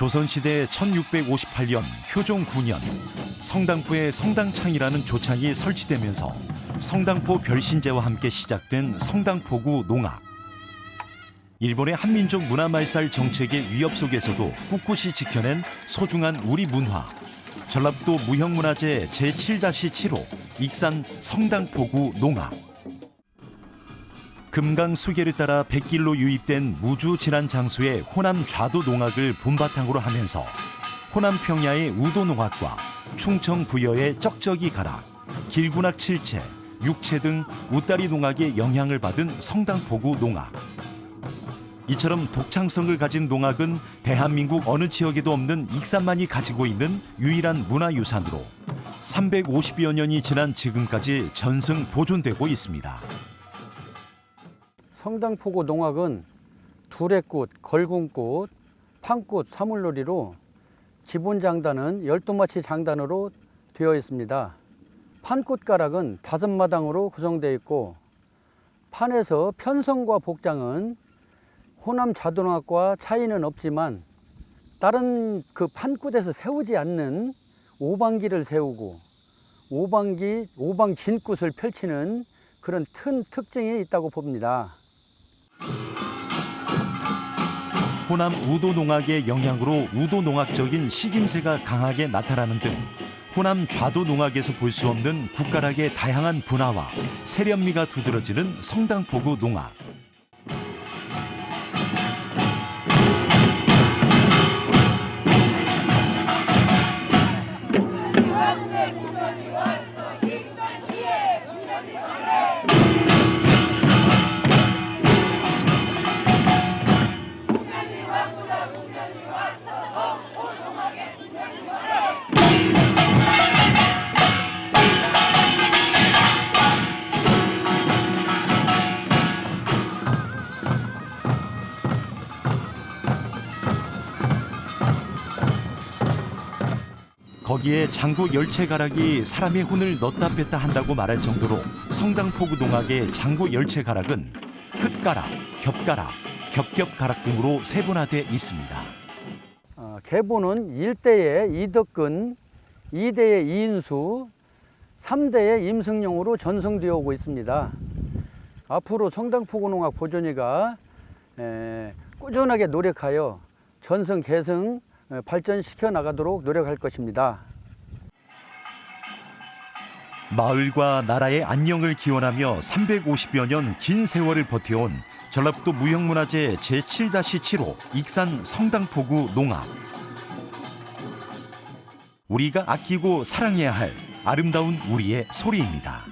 조선시대 1658년 효종 9년 성당포에 성당창이라는 조창이 설치되면서 성당포 별신제와 함께 시작된 성당포구 농악. 일본의 한민족 문화 말살 정책의 위협 속에서도 꿋꿋이 지켜낸 소중한 우리 문화. 전라북도 무형문화재 제7-7호 익산 성당포구 농악. 금강 수계를 따라 백길로 유입된 무주 진한 장소의 호남 좌도 농악을 본바탕으로 하면서 호남 평야의 우도 농악과 충청 부여의 쩍쩍이 가락, 길군악 칠채, 육채 등 우다리 농악의 영향을 받은 성당포구 농악. 이처럼 독창성을 가진 농악은 대한민국 어느 지역에도 없는 익산만이 가지고 있는 유일한 문화유산으로 350여 년이 지난 지금까지 전승 보존되고 있습니다. 성당포구 농악은 두레꽃, 걸군꽃, 판꽃, 사물놀이로 기본 장단은 12마치 장단으로 되어 있습니다. 판꽃 가락은 다섯 마당으로 구성되어 있고 판에서 편성과 복장은 호남 자도농악과 차이는 없지만 다른 그 판꽃에서 세우지 않는 오방기를 세우고 오방기, 오방 진꽃을 펼치는 그런 큰 특징이 있다고 봅니다. 호남 우도 농악의 영향으로 우도 농악적인 식임새가 강하게 나타나는 등 호남 좌도 농악에서 볼 수 없는 국가락의 다양한 분화와 세련미가 두드러지는 성당포구 농악. 거기에 장구 열채 가락이 사람의 혼을 넣다 뺐다 한다고 말할 정도로 성당포구 농악의 장구 열채 가락은 흙가락, 겹가락, 겹겹가락 등으로 세분화돼 있습니다. 어, 계보는 1대의 이덕근, 2대의 이인수, 3대의 임승용으로 전승되어 오고 있습니다. 앞으로 성당포구농악 보존위가 에, 꾸준하게 노력하여 전승 에, 발전시켜 나가도록 노력할 것입니다. 마을과 나라의 안녕을 기원하며 350여 년 긴 세월을 버텨온 전라북도 무형문화재 제7-7호 익산 성당포구 농악. 우리가 아끼고 사랑해야 할 아름다운 우리의 소리입니다.